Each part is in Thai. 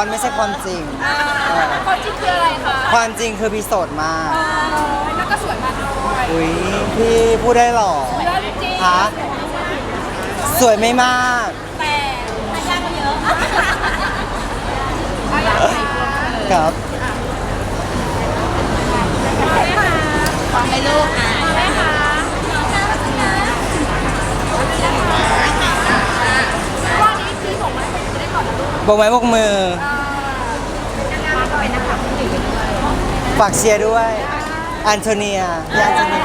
อนไม่ใช่ความจริงเออคนจริงคืออะไรคะความจริงคือพี่โสดมาก แล้วก็สวยมากด้วยอุ้ยพี่พูดได้หรอเรื่องจริงฮะสวยไม่มาก แต่ทายาทก็เยอะเอาอย่างไรครับฟังให้ลูกอ่านได้ค่ะว่านี้คือส่งมาให้จะได้ก่อนนะลูกบอกไม้บอกมือ มาก็เป็นนักข่าวผู้หญิงด้วย ฝากเชียร์ด้วยอันโทเนียพี่อันโทเนีย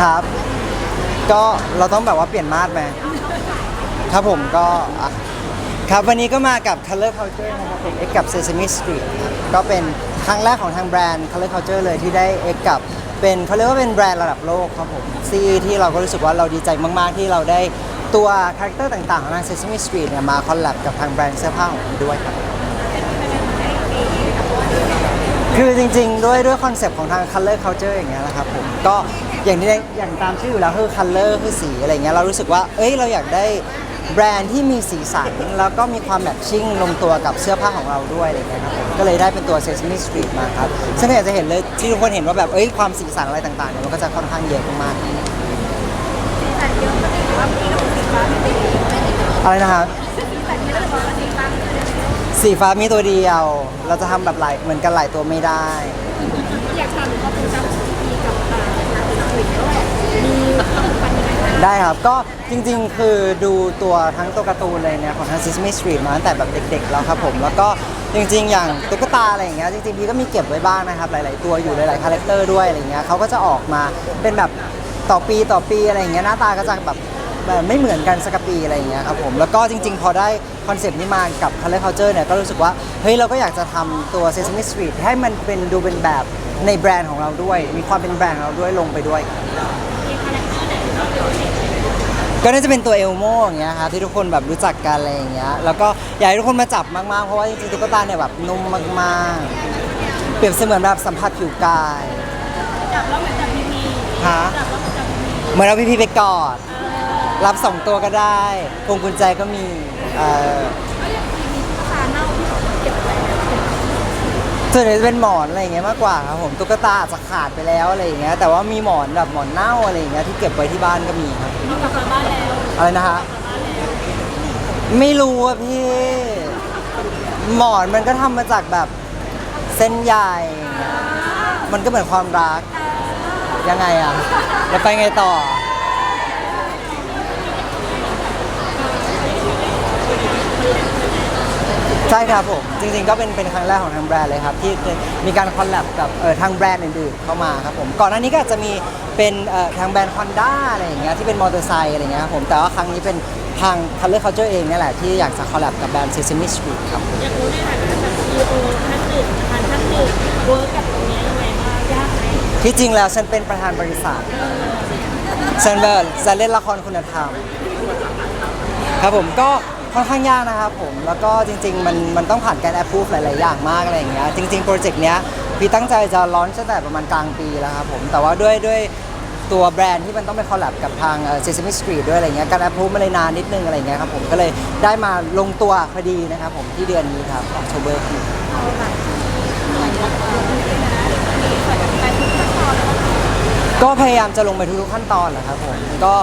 ครับ ก็เราต้องแบบว่าเปลี่ยนมาดไหมครับผมก็อะครับวันนี้ก็มากับ Color Culture นะครับผม X กับ Sesame Street ครับก็เป็นครั้งแรกของทางแบรนด์ Color Culture เลยที่ได้ X กับเป็นเขาเรียกว่าเป็นแบรนด์ระดับโลกครับผมที่ที่เราก็รู้สึกว่าเราดีใจมาก ๆ ที่เราได้ ตัวคาแรคเตอร์ต่างๆ ของทาง Sesame Street เนี่ยมาคอลแลบกับทางแบรนด์เสื้อผ้าของเราด้วยครับ คือจริงๆ ด้วยด้วยคอนเซปต์ของทาง color culture อย่างเงี้ยนะครับผมก็อย่างที่ได้อย่างตามชื่ออยู่แล้วคือ color คือสีอะไรเงี้ยเรารู้สึกว่า เอ้ยเราอยากได้แบรนด์ที่มีสีสัน แล้วก็มีความแมทชิ่งลงตัวกับเสื้อผ้าของเราด้วยอะไรเงี้ยครับผมก็เลยได้เป็นตัว Sesame Street มาครับซึ่งอยากจะเห็นเลยที่ทุกคนเห็นว่าแบบเอ้ยความสีสันอะไรต่างๆเนี่ยมันก็จะค่อนข้างเยอะมากๆอะไร อะไรนะครับสีฟ้ามีตัวเดียว เราจะทำแบบหลายเหมือนกันหลายตัวไม่ได้ อยากถามข้อมูลจากพี่กับทางนักธุรกิจด้วยมีปัญหาอะไรได้ครับ ก็จริงๆ คือดูตัวทั้งตัวการ์ตูนเลยเนี่ยของทาง Sesame Street มาตั้งแต่แบบเด็กๆ แล้วครับผม แล้วก็จริงๆ อย่างตุ๊กตาอะไรอย่างเงี้ยจริงๆพี่ก็มีเก็บไว้บ้างนะครับ หลายๆ ตัวอยู่หลายๆคาแรคเตอร์ด้วยอะไรเงี้ยเขาก็จะออกมาเป็นแบบต่อปีต่อปีอะไรอย่างเงี้ยหน้าตาก็จะแบบ แบบไม่เหมือนกันสักปีอะไรอย่างเงี้ยครับผมแล้วก็จริง ๆ พอได้คอนเซปต์นี้มากับ Color Culture เนี่ยก็รู้สึกว่าเฮ้ยเราก็อยากจะทำตัว Sesame Street ให้มันเป็นดูเป็นแบบในแบรนด์ของเราด้วย มีความเป็นแบรนด์ของเราด้วยลงไปด้วย ก็น่าจะเป็นตัวเอลโมอย่างเงี้ยครับที่ทุกคนแบบรู้จักกันอะไรอย่างเงี้ยแล้วก็อยากให้ทุกคนมาจับมากๆ เพราะว่าจริงๆตุ๊กตาเนี่ยแบบนุ่มมากๆ เปรียบเสมือนแบบสัมผัสผิวกายจับแล้วเหมือนจับพีพีฮะจับแล้วเหมือนจับพีพีเหมือนเอาพี่พีไปกอด รับสองตัวก็ได้พวงกุญแจก็มีเอ่อก็ยังมีตุ๊กตาเน่าที่เขาเก็บไว้แล้วส่วนใหญ่จะเป็นหมอนอะไรอย่างเงี้ยมากกว่าครับผมตุ๊กตาอาจจะขาดไปแล้วอะไรอย่างเงี้ยแต่ว่ามีหมอนแบบหมอนเน่าอะไรอย่างเงี้ยที่เก็บไว้ที่บ้านก็มีครับมีกลับมาบ้านแล้วอะไรนะฮะไม่รู้อะพี่หมอนมันก็ทำมาจากแบบเส้นใยมันก็เหมือนความรัก ยังไงอะแล้วไปไงต่อ ใช่ครับผม จริงๆก็เป็นเป็นครั้งแรกของทางแบรนด์เลยครับ ที่มีการคอลแลบกับเอ่อทางแบรนด์อื่นๆเข้ามาครับผมก่อนหน้านี้ก็อาจจะมีเป็นเอ่อทางแบรนด์ Honda อะไรอย่างเงี้ยที่เป็นมอเตอร์ไซค์อะไรเงี้ยครับผมแต่ว่าครั้งนี้เป็นทาง Color Culture เองเนี่ยแหละที่อยากจะคอลแลบกับแบรนด์ Sesame Street ครับ อยากรู้ในฐานะแบบซีโอท่านหนึ่งประธานท่านหนึ่งเวิร์กกับตรงนี้ยังไงบ้างยากไหมที่จริงแล้วฉันเป็นประธานบริษัทฉันแบบจะเล่นละครคุณธรรม ครับผมก็ ค่อนข้างยากนะครับผม แล้วก็จริง ๆ มันมันต้องผ่านการแอปพูฟหลาย ๆ อย่างมากอะไรอย่างเงี้ย จริง ๆ โปรเจกต์เนี้ยพี่ตั้งใจจะร้อนตั้งแต่ประมาณกลางปีแล้วครับผม แต่ว่าด้วยด้วยตัวแบรนด์ที่มันต้องไปคอลแลบกับทางเอ่อ Sesame Street ด้วยอะไรเงี้ย การแอปพูฟมันเลยนานนิดนึงอะไรเงี้ยครับผม ก็เลยได้มาลงตัวพอดีนะครับผมที่เดือนนี้ครับออกโทเบอร์ก็พยายามจะลงไปทุกๆขั้นตอนแหละครับผม ก็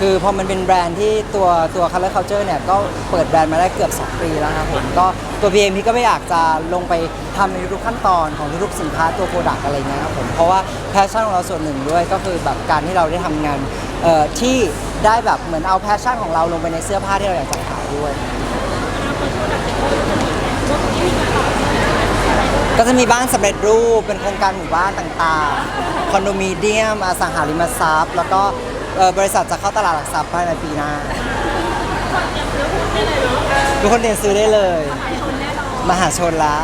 คือพอมันเป็นแบรนด์ที่ตัวตัว Color Culture เนี่ยก็เปิดแบรนด์มาได้เกือบ 2 ปีแล้วครับผมก็ตัวพีเองพี่ก็ไม่อยากจะลงไปทำในทุกขั้นตอนของทุกสินค้าตัวโปรดักต์อะไรเงี้ยครับผมเพราะว่าแพชชั่นของเราส่วนหนึ่งด้วยก็คือแบบการที่เราได้ทำงานเอ่อที่ได้แบบเหมือนเอาแพชชั่นของเราลงไปในเสื้อผ้าที่เราอยากจะขายด้วย ก็จะมีบ้านสำเร็จรูปเป็นโครงการหมู่บ้านต่างๆ คอนโดมิเนียมอสังหาริมทรัพย์ แล้วก็ เอ่อบริษัทจะเข้าตลาดหลักทรัพย์ภายในปีหน้าทุกคนเรียนซื้อได้เลย มหาชนละ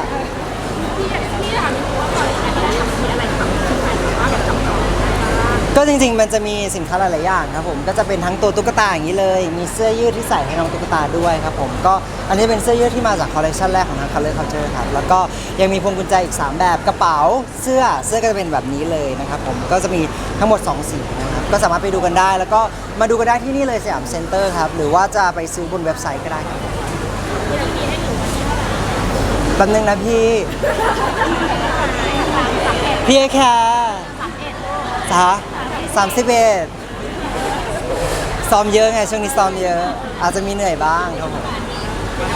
ก็จริงๆ มันจะมีสินค้าหลายๆอย่างครับผมก็จะเป็นทั้งตัวตุ๊กตาอย่างนี้เลย มีเสื้อยืดที่ใส่ให้น้องตุ๊กตาด้วยครับผมก็อันนี้เป็นเสื้อยืดที่มาจากคอลเลคชันแรกของทาง Color Culture ครับแล้วก็ยังมีพวงกุญแจอีก 3 แบบกระเป๋าเสื้อเสื้อก็จะเป็นแบบนี้เลยนะครับผมก็จะมีทั้งหมด 2 สีนะ ก็สามารถไปดูกันได้ แล้วก็มาดูกันได้ที่นี่เลยสยามเซ็นเตอร์ครับ หรือว่าจะไปซื้อบนเว็บไซต์ก็ได้ครับแป๊บนึงนะพี่ พี่แค่จ้าสามสิบเอ็ดซ้อมเยอะไงช่วงนี้ซ้อมเยอะ อาจจะมีเหนื่อยบ้างครับผม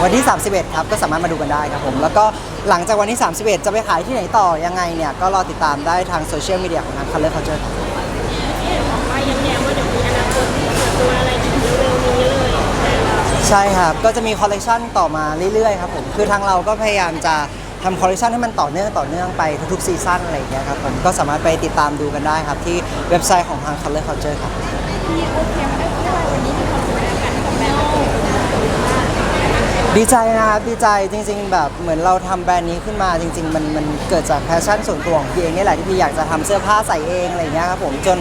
วันที่ 31 ครับก็สามารถมาดูกันได้ครับผม แล้วก็หลังจากวันที่ 31 จะไปขายที่ไหนต่อยังไงเนี่ย ก็รอติดตามได้ทางโซเชียลมีเดียของทาง Color Culture ครับ ว่ายังแย้มว่าเดี๋ยวมีอนาคตที่เปิดตัวอะไรอีกเร็วๆนี้เลย ใช่ครับ ก็จะมีคอลเลกชันต่อมาเรื่อยๆครับผม คือทางเราก็พยายามจะทำคอลเลกชันให้มันต่อเนื่องต่อเนื่องไปทุกๆซีซั่นอะไรอย่างเงี้ยครับผม ก็สามารถไปติดตามดูกันได้ครับ ที่เว็บไซต์ของทาง Color Culture ครับด์ดีใจนะครับดีใจจริง ๆ แบบเหมือนเราทำแบรนด์นี้ขึ้นมาจริง ๆ มันมันเกิดจากแพชชั่นส่วนตัวของพี่เองนี่แหละที่พี่อยากจะทำเสื้อผ้าใส่เองอะไรอย่างเงี้ยครับผมจน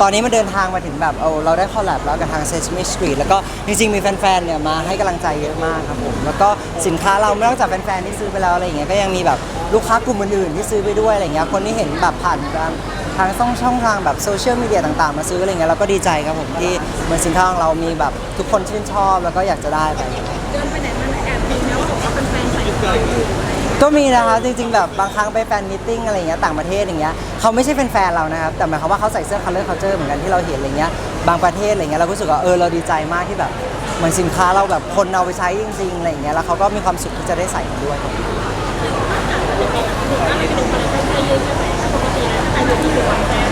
ตอนนี้มันเดินทางมาถึงแบบเอาเราได้คอลแลบแล้วกับทาง Sesame Street แล้วก็จริงๆมีแฟนๆเนี่ยมาให้กำลังใจเยอะมากครับผมแล้วก็สินค้าเราไม่นอกจากแฟนๆที่ซื้อไปแล้วอะไรอย่างเงี้ยก็ยังมีแบบลูกค้ากลุ่มอื่นๆที่ซื้อไปด้วยอะไรเงี้ยคนที่เห็นแบบผ่านการทางช่องช่องทางแบบโซเชียลมีเดียต่างๆ มาซื้ออะไรเงี้ยเราก็ดีใจครับผมที่เหมือนสินค้าของเรามีแบบทุกคนชื่นชอบแล้วก็อยากจะได้ไป เดินไปไหนมาไหนแอบมีนะว่าบอกว่าเป็นแฟนใส่เกินอยู่ ก็มีนะครับจริงๆแบบบางครั้งไปแฟนมิทติ้งอะไรอย่างเงี้ยต่างประเทศอย่างเงี้ยเขาไม่ใช่เป็นแฟนเรานะครับแต่หมายความว่าเขาใส่เสื้อ color culture เหมือนกันที่เราเห็นอะไรเงี้ยบางประเทศอะไรเงี้ยเราก็รู้สึกว่าเออเราดีใจมากที่แบบเหมือนสินค้าเราแบบคนเอาไปใช้จริงๆอะไรเงี้ยแล้วเขาก็มีความสุขที่จะได้ใส่มันด้วยได้เจอความแรก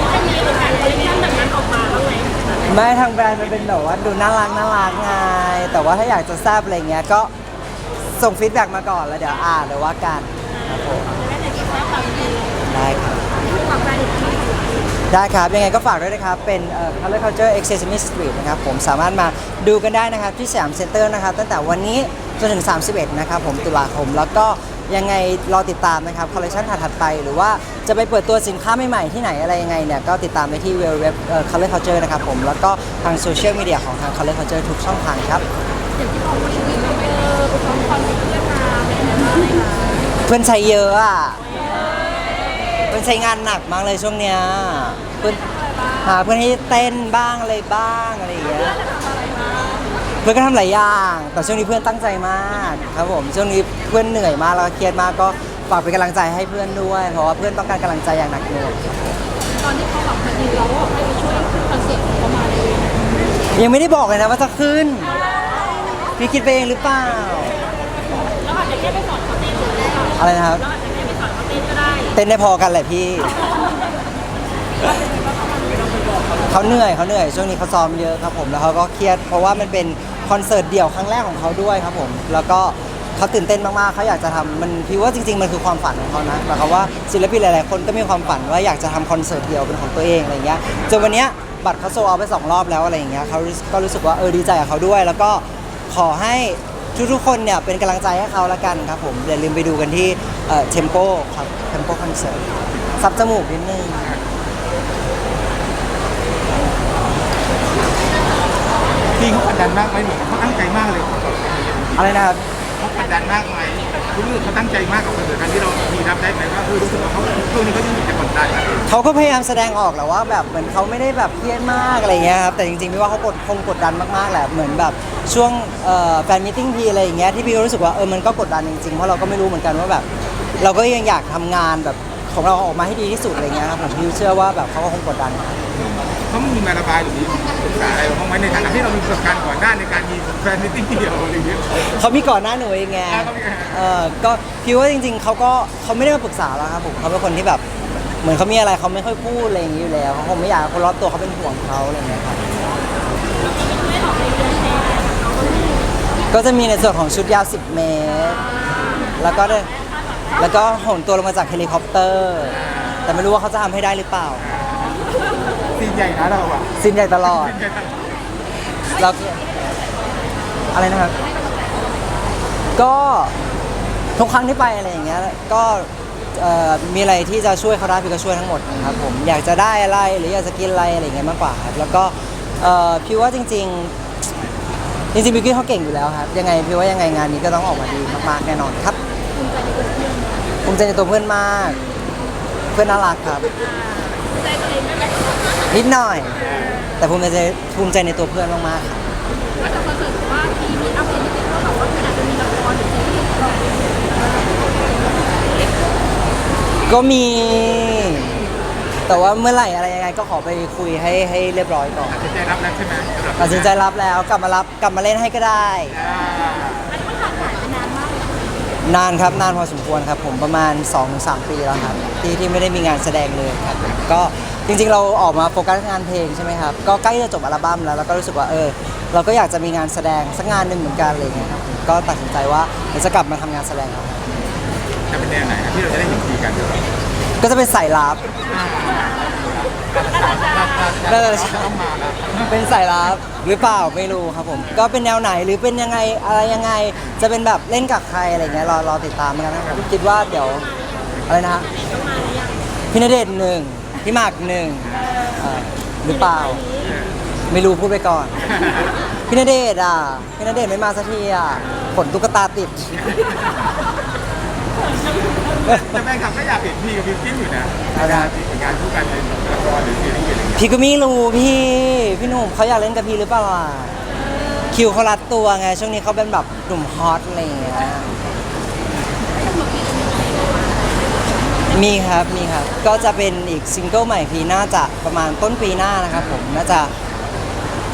ว่าจะมีการคอลเลคชั่นแบบนั้นออกมาบ้างไหมไม่ทางแบรนด์มันเป็นแบบว่าดูน่ารักน่ารักไงแต่ว่าถ้าอยากจะแซบอะไรเงี้ยก็ ส่งฟีดแบ็กมาก่อนแล้วเดี๋ยวอ่านหรือว่ากันครับผมได้ครับได้ครับ ยังไงก็ฝากด้วยนะครับ เป็น Color Culture e x c e s s i m i Street นะครับ ผมสามารถมาดูกันได้นะครับ ที่สยามเซ็นเตอร์นะครับ ตั้งแต่วันนี้จนถึง 31 นะครับผมตุลาคมแล้วก็ ยังไงรอติดตามนะครับคอลเลคชันถัดๆไป หรือว่าจะไปเปิดตัวสินค้าใหม่ๆที่ไหนอะไรยังไงเนี่ยก็ติดตามไปที่เว็บเอ่อ Color Culture นะครับผมแล้วก็ทางโซเชียลมีเดียของทาง Color Culture ทุกช่องทางครับอย่างที่บอกว่าชีวิตเราไปเออไปซ้อมคอนกับเพื่อนมาเป็นยังไงบ้างไหมคะเพื่อนใช้เยอะอะเพื่อนใช้งานหนักมากเลยช่วงเนี้ยเพื่อนหาเพื่อนให้เต้นบ้างอะไรบ้างอะไรอย่างเงี้ย เพื่อนก็ทำหลายอย่างแต่ช่วงนี้เพื่อนตั้งใจมากครับผมช่วงนี้เพื่อนเหนื่อยมากแล้วก็เครียดมากก็ฝากเป็นกำลังใจให้เพื่อนด้วย เพราะว่าเพื่อนต้องการกำลังใจอย่างหนักหน่วงตอนที่เขาแบบมาดีเราก็ให้ไปช่วยขึ้นคอนเสิร์ตของเขามาเลยยังไม่ได้บอกเลยนะว่าจะขึ้นพี่คิดไปเองหรือเปล่าแล้วอาจจะแค่ไปสอนเขาเต้นหรือเปล่าอะไรนะครับแล้วอาจจะแค่ไปสอนเขาเต้นก็ได้เต้นได้พอกันแหละพี่เขาเหนื่อยเขาเหนื่อยช่วงนี้เขาซ้อมเยอะครับผมแล้วเขาก็เครียดเพราะว่ามันเป็น คอนเสิร์ตเดี่ยวครั้งแรกของเขาด้วยครับผม แล้วก็เขาตื่นเต้นมากๆเขาอยากจะทำมันพี่ว่าจริง ๆ มันคือความฝันของเขานะหมายความว่าศิลปินหลายๆ คนก็มีความฝันว่าอยากจะทำคอนเสิร์ตเดี่ยวเป็นของตัวเองอะไรเงี้ยจนวันเนี้ยบัตรเขาโซเอาไปสองรอบแล้วอะไรอย่างเงี้ยเขาก็รู้สึกว่าเออดีใจกับเขาด้วย แล้วก็ขอให้ทุกๆคนเนี่ยเป็นกำลังใจให้เขาละกันครับผมอย่าลืมไปดูกันที่เทมโปครับเทมโปคอนเสิร์ตซับจมูกนิดนึง พี่เขากดดันมากไหมเหมือนเขาตั้งใจมากเลยอะไรนะครับเขากดดันมากไหมรู้สึกเขาตั้งใจมากกับคอนเสิร์ตครั้งที่เรามีรับได้ไหมว่าเออรู้สึกว่าเขาช่วงนี้เขายังมีแต่กดดันอะเขาก็พยายามแสดงออกแหละว่าแบบเหมือนเขาไม่ได้แบบเครียดมากอะไรเงี้ยครับแต่จริงๆพี่ว่าเขากดคงกดดันมากๆแหละเหมือนแบบช่วงเอ่อแฟนมิทติ้งทีอะไรอย่างเงี้ยที่พี่ก็รู้สึกว่าเออมันก็กดดันจริงๆเพราะเราก็ไม่รู้เหมือนกันว่าแบบ เราก็ยังอยากทำงานแบบของเราออกมาให้ดีที่สุดอะไรเงี้ยครับผมพี่เชื่อว่าแบบเขาก็คงกดดัน เขามีมาระบายหรือมีปรึ กษาอะไรบ้างไหมในฐานะที่เรามีประสบการณ์ก่อนหน้าในการมีแฟนมิตติ้งเดียวอะไรอย่างเงี้ย เขามีก่อนหน้าหนูเองไงอ่าเขามีไงเออก็พี่ว่าจริง ๆเขาก็เขาไม่ได้มาปรึกษาเราครับผมเขาเป็นคนที่แบบ เหมือนเขามีอะไรเขาไม่ค่อยพูดอะไรอย่างนี้อยู่แล้วเขาคงไม่อยากให้คนรอบตัวเขาเป็นห่วงเขาอะไรอย่างเงี้ยครับก็จะมีในส่วนของชุดยาว 10 เมตร แล้วก็ได้แล้วก็โหนตัวลงมาจากเฮลิคอปเตอร์ แต่ไม่รู้ว่าเขาจะทำให้ได้หรือเปล่า ซีนใหญ่นะเราอะซินใหญ่ตลอดซีนใหญ่นะแล้วก็อะไรนะครับ ก็ทุกครั้งที่ไปอะไรอย่างเงี้ยก็เอ่อมีอะไรที่จะช่วยเขาได้พี่ก็ช่วยทั้งหมดนะครับผมอยากจะได้อะไรหรืออยากจะกินอะไรอะไรอย่างเงี้ยมากกว่าครับแล้วก็เอ่อพี่ว่าจริง ๆ จริงๆบิวกิ้นเขาเก่งอยู่แล้วครับยังไงพี่ว่ายังไงงานนี้ก็ต้องออกมาดีมากๆแน่นอนครับภูมิใจในตัวเพื่อนมาก เพื่อนน่ารักครับ ใจตัวเองได้ไหมนิดหน่อย แต่ภูมิใจภูมิใจในตัวเพื่อนมากๆครับว่าจะคอนเสิร์ตว่าทีมีอัพเดทก็แบบว่ามันอาจจะมีละครหรือซีรีส์ของเราก็มี แต่ว่าเมื่อไหร่อะไรยังไงก็ขอไปคุยให้ให้เรียบร้อยก่อนตัดสินใจรับแล้วใช่ไหมสำหรับตัดสินใจรับแล้วกลับมารับกลับมาเล่นให้ก็ได้ อ่า นานครับนานพอสมควรครับผมประมาณ 2-3 ปีแล้วครับที่ที่ไม่ได้มีงานแสดงเลยครับก็จริงๆ เราออกมาโฟกัสงานเพลงใช่ไหมครับก็ใกล้จะจบอัลบั้มแล้วแล้วก็รู้สึกว่าเออ เราก็อยากจะมีงานแสดงสักงานหนึ่งเหมือนกันอะไรอย่างเงี้ยครับก็ตัดสินใจว่าเดี๋ยวจะกลับมาทำงานแสดงครับจะเป็นแนวไหนครับที่เราจะได้เห็นทีกันเดี๋ยวเราก็จะเป็นสายลับ เราต้องมาแล้วเป็นสายลับหรือเปล่าไม่รู้ครับผม ก็เป็นแนวไหนหรือเป็นยังไงอะไรยังไง จะเป็นแบบเล่นกับใครอะไรเงี้ยรอรอติดตามกันนะครับคิดว่าเดี๋ยวอะไรนะฮะพี่ณเดชน์หนึ่งพี่หมากหนึ่งหรือเปล่า ไม่รู้พูดไปก่อน พี่ณเดชน์อะพี่ณเดชน์ไม่มาสักทีอะขนตุ๊กตาติด แต่แฟนคลับก็อยากเห็นพี่กับบิวกิ้นอยู่นะเอาละผลงานคู่กันในละครหรือซีรีส์อะไรอย่างเงี้ยพี่ก็ไม่รู้พี่พี่หนุ่มเขาอยากเล่นกับพี่หรือเปล่าอะคิวเขารัดตัวไงช่วงนี้เขาเป็นแบบหนุ่มฮอตอะไรอย่างเงี้ยมีครับมีครับ ก็จะเป็นอีกซิงเกิลใหม่พี่น่าจะประมาณต้นปีหน้านะครับผมน่าจะ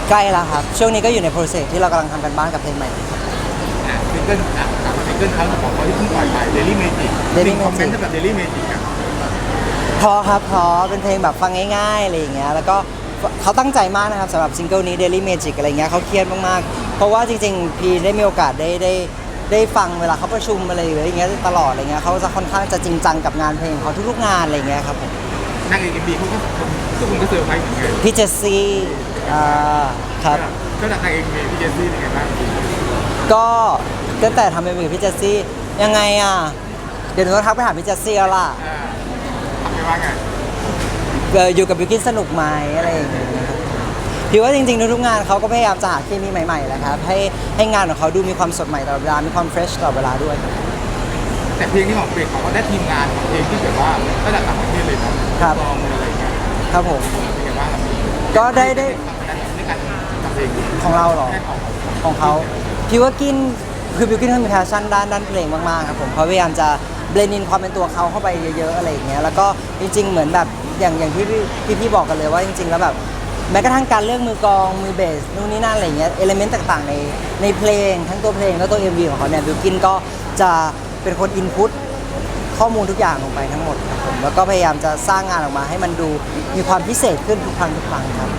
ใกล้แล้วครับ ช่วงนี้ก็อยู่ในโปรเซสที่เรากำลังทำกันบ้านกับเพลงใหม่ อะซิงเกิลอะกลับมาซิง เกิลครั้งของเขาที่เพิ่งปล่อยไป Daily Magic Daily คอมเมนต์ Magic สำหรับ Daily Magic อะเพราะครับเพราะเป็นเพลงแบบฟังง่ายๆอะไรอย่างเงี้ยแล้วก็เขาตั้งใจมากนะครับสำหรับซิงเกิลนี้ Daily Magic อะไรเงี้ยเขาเครียดมากๆ เพราะว่าจริงๆ พีได้มีโอกาสได้ได้ได้ฟังเวลาเขาประชุมอะไรอย่างเงี้ยตลอดอะไรเงี้ยเขาจะค่อนข้างจะจริงจังกับงานเพลงเขาทุกๆงานอะไรเงี้ยครับผมนางเอกเอ็มบีเขาก็ทุกคนก็เซอร์ไพรส์เหมือนกันพี่เจสซี่อ่าครับ ก็จากนางเอกเมย์พี่เจสซี่เป็นไงบ้างก็ ตั้งแต่ทำเป็นพี่เจสซี่ยังไงอะ เดี๋ยวหนูต้องทักไปหาพี่เจสซี่แล้วล่ะอ่าทำไงว่าไงเอ่ออยู่กับบิวกินสนุกไหมอะไรอย่างเงี้ยครับพี่ว่าจริงๆทุกๆงานเขาก็พยายามจะหาเคมีใหม่ๆแหละครับให้ให้งานของเขาดูมีความสดใหม่ตลอดเวลา มีความเฟรชตลอดเวลาด้วยแต่เพลงที่ของเพลงเขาก็ได้ทีมงานของเพลงที่แบบว่าระดับต่างประเทศเลยนะครับลองอะไรอย่างเงี้ยครับผมเป็นไงบ้างครับพี่ก็ได้ได้ในการทำเพลงของเราเหรอแค่ของของเขาพี่ว่ากิน คือบิวกินเขามีแพชชั่นด้านด้านเพลงมากๆครับผมเขาพยายามจะเบลนินความเป็นตัวเขาเข้าไปเยอะๆอะไรอย่างเงี้ยแล้วก็จริง ๆ เหมือนแบบอย่างอย่างที่พี่พี่บอกกันเลยว่าจริง ๆ แล้วแบบแม้กระทั่งการเลือกมือกองมือเบสนู่นนี่นั่นอะไรเงี้ยเอลิเมนต์ต่างๆในในเพลงทั้งตัวเพลงแล้วตัว MV ของเขาเนี่ยบิวกินก็จะเป็นคนอินพุตข้อมูลทุกอย่างลงไปทั้งหมดครับผมแล้วก็พยายามจะสร้างงานออกมาให้มันดูมีความพิเศษขึ้นทุกครั้งทุกครั้งครับ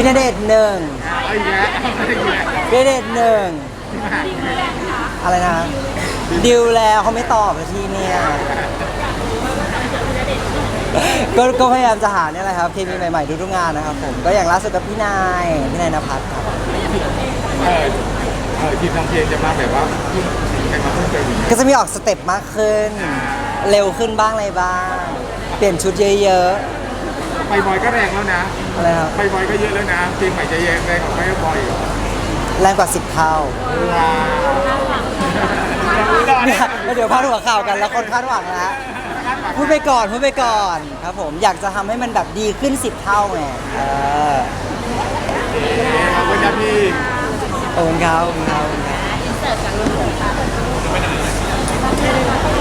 พี่ณเดชน์หนึ่งเอาอีกแล้วเอาอีกแล้วพี่ณเดชน์หนึ่งที่มาดีแรกนะคะอะไรนะ ดิวแล้วเขาไม่ตอบเลยทีเนี่ย ก็ก็พยายามจะหาเนี่ยแหละครับเคมีใหม่ๆทุกๆงานนะครับผมก็อย่างล่าสุดกับพี่นายพี่นายนภัสครับ เออเออทีมทำเพลงจะมาแบบว่าขึ้นใครมาเพิ่มเติมอีกไหมก็จะมีออกสเต็ปมากขึ้น เร็วขึ้นบ้างอะไรบ้าง เปลี่ยนชุดเยอะไปบอยก็แรงแล้วนะๆ อะไรครับ ไปบอยก็เยอะแล้วนะเพลงใหม่จะแยงแรงกว่าไปบอยอีกแรงกว่าสิบเท่าว้าวเนี่ยแล้วเดี๋ยวพาดหัวข่าวกันแล้วคนคาดหวังนะฮะพูดไปก่อนพูดไปก่อนครับผมอยากจะทำให้มันแบบดีขึ้นสิบเท่าไงเออขอบคุณนะพี่ขอบคุณครับขอบคุณครับขอบคุณครับอินเสิร์ตจากรุ่นค่ะ